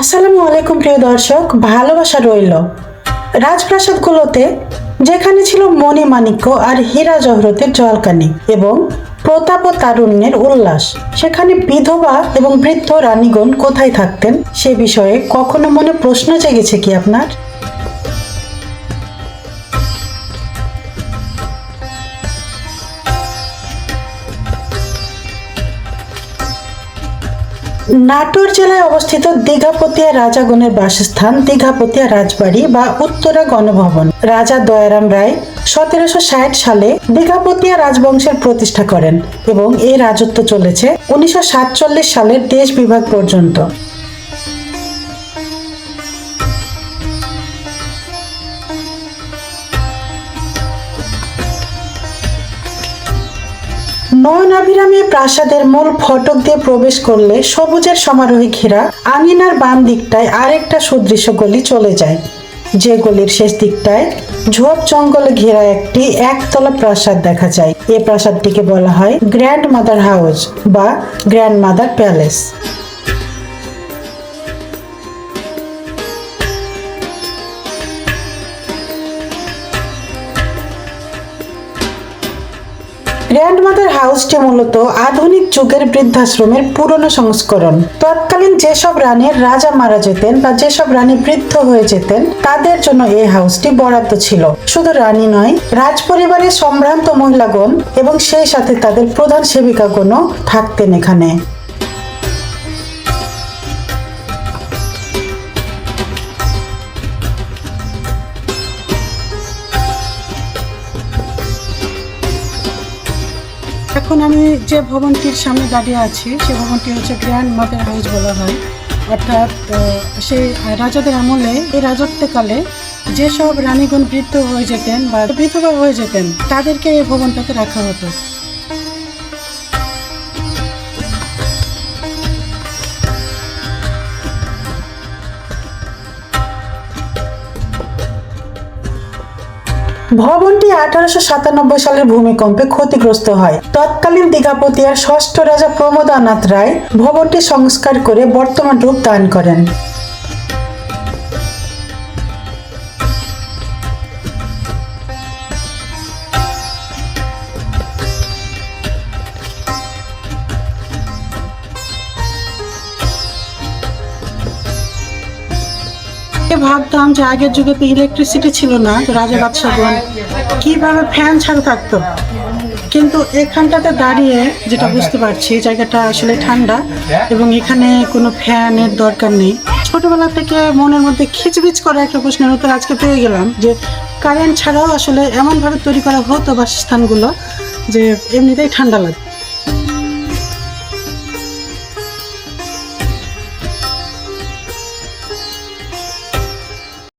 আসসালামু আলাইকুম প্রিয় দর্শক, ভালোবাসা রইল। রাজপ্রাসাদগুলোতে, যেখানে ছিল মণিমাণিক্য আর হীরা জহরতের জলকানি এবং প্রতাপ ও তারুণ্যের উল্লাস, সেখানে বিধবা এবং বৃদ্ধ রানীগণ কোথায় থাকতেন, সে বিষয়ে কখনো মনে প্রশ্ন জেগেছে কি আপনার? নাটোর জেলায় অবস্থিত দীঘাপতিয়া রাজাগণের বাসস্থান দীঘাপতিয়া রাজবাড়ি বা উত্তরা গণভবন। রাজা দয়ারাম রায় সতেরোশো ষাট সালে দীঘাপতিয়া রাজবংশের প্রতিষ্ঠা করেন এবং এই রাজত্ব চলেছে উনিশশো সাতচল্লিশ সালের দেশ বিভাগ পর্যন্ত। নয়নাভিরামী প্রাসাদের মূল ফটক দিয়ে প্রবেশ করলে সবুজের সমারোহে ঘেরা আঙিনার বাম দিকটায় আরেকটা সুদৃশ্য গলি চলে যায়। যে গলির শেষ দিকটায় ঝোপ জঙ্গলে ঘেরা একটি একতলা প্রাসাদ দেখা যায়। এ প্রাসাদটিকে বলা হয় গ্র্যান্ড মাদার হাউস বা গ্র্যান্ড মাদার প্যালেস। গ্র্যান্ডমাদার হাউসটি মূলত আধুনিক যুগের বৃদ্ধাশ্রমের পুরনো সংস্করণ। তৎকালীন যেসব রানীর রাজা মারা যেতেন বা যেসব রানী বৃদ্ধ হয়ে যেতেন, তাদের জন্য এই হাউসটি বরাদ্দ ছিল। শুধু রানী নয় রাজ পরিবারের সম্ভ্রান্ত মহিলাগণ এবং সেই সাথে তাদের প্রধান সেবিকাগণও থাকতেন এখানে। এখন আমি যে ভবনটির সামনে দাঁড়িয়ে আছি, সে ভবনটি হচ্ছে গ্র্যান্ড মাদার হাউস বলা হয়। অর্থাৎ সেই রাজাদের আমলে, এই রাজত্বকালে যেসব রানীগণ বৃদ্ধ হয়ে যেতেন বা বিধবা হয়ে যেতেন, তাদেরকে এই ভবনটাতে রাখা হতো। ভবনটি আঠারোশো সাতানব্বই সালের ভূমিকম্পে ক্ষতিগ্রস্ত হয়। তৎকালীন দীঘাপতিয়ার ষষ্ঠ রাজা প্রমোদানাথ রায় ভবনটি সংস্কার করে বর্তমান রূপ দান করেন। ভাবতাম যে আগের যুগে তো ইলেকট্রিসিটি ছিল না রাজা বাদশাহগণ কীভাবে ফ্যান ছাড়া থাকতো? কিন্তু এখানটাতে দাঁড়িয়ে যেটা বুঝতে পারছি, জায়গাটা আসলে ঠান্ডা এবং এখানে কোনো ফ্যানের দরকার নেই। ছোটবেলা থেকে মনের মধ্যে খিচবিচ করা একটা প্রশ্নের উত্তর আজকে পেয়ে গেলাম যে কারেন্ট ছাড়াও আসলে এমনভাবে তৈরি করা হতো বাসস্থানগুলো যে এমনিতেই ঠান্ডা লাগতো।